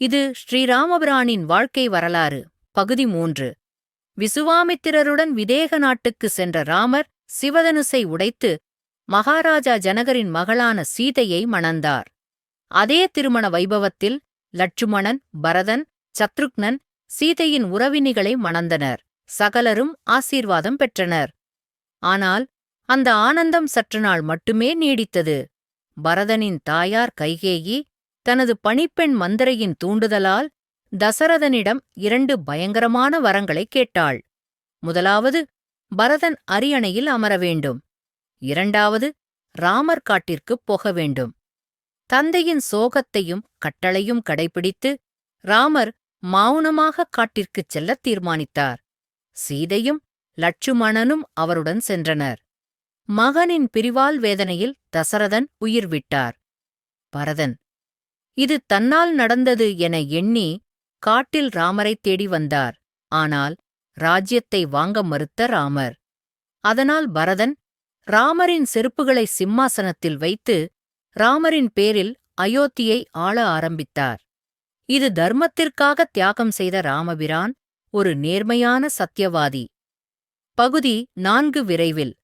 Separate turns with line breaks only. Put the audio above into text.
இது ஸ்ரீராமபிரானின் வாழ்க்கை வரலாறு. பகுதி மூன்று. விசுவாமித்திரருடன் விதேக நாட்டுக்கு சென்ற ராமர் சிவதனுசை உடைத்து மகாராஜா ஜனகரின் மகளான சீதையை மணந்தார். அதே திருமண வைபவத்தில் லட்சுமணன் பரதன் சத்ருக்னன் சீதையின் உறவினிகளை மணந்தனர். சகலரும் ஆசீர்வாதம் பெற்றனர். ஆனால் அந்த ஆனந்தம் சற்று நாள் மட்டுமே நீடித்தது. பரதனின் தாயார் கைகேயி தனது பணிப்பெண் மந்திரையின் தூண்டுதலால் தசரதனிடம் இரண்டு பயங்கரமான வரங்களைக் கேட்டாள். முதலாவது பரதன் அரியணையில் அமர வேண்டும். இரண்டாவது ராமர் காட்டிற்குப் போக வேண்டும். தந்தையின் சோகத்தையும் கட்டளையும் கடைபிடித்து ராமர் மௌனமாக காட்டிற்குச் செல்லத் தீர்மானித்தார். சீதையும் லட்சுமணனும் அவருடன் சென்றனர். மகனின் பிரிவால் வேதனையில் தசரதன் உயிர் விட்டார். பரதன் இது தன்னால் நடந்தது என எண்ணி காட்டில் ராமரைத் தேடி வந்தார். ஆனால் ராஜ்யத்தை வாங்க மறுத்த ராமர். அதனால் பரதன் ராமரின் செருப்புகளை சிம்மாசனத்தில் வைத்து ராமரின் பேரில் அயோத்தியை ஆள ஆரம்பித்தார். இது தர்மத்திற்காக தியாகம் செய்த ராமபிரான் ஒரு நேர்மையான சத்யவாதி பகுதி நான்கு விரைவில்.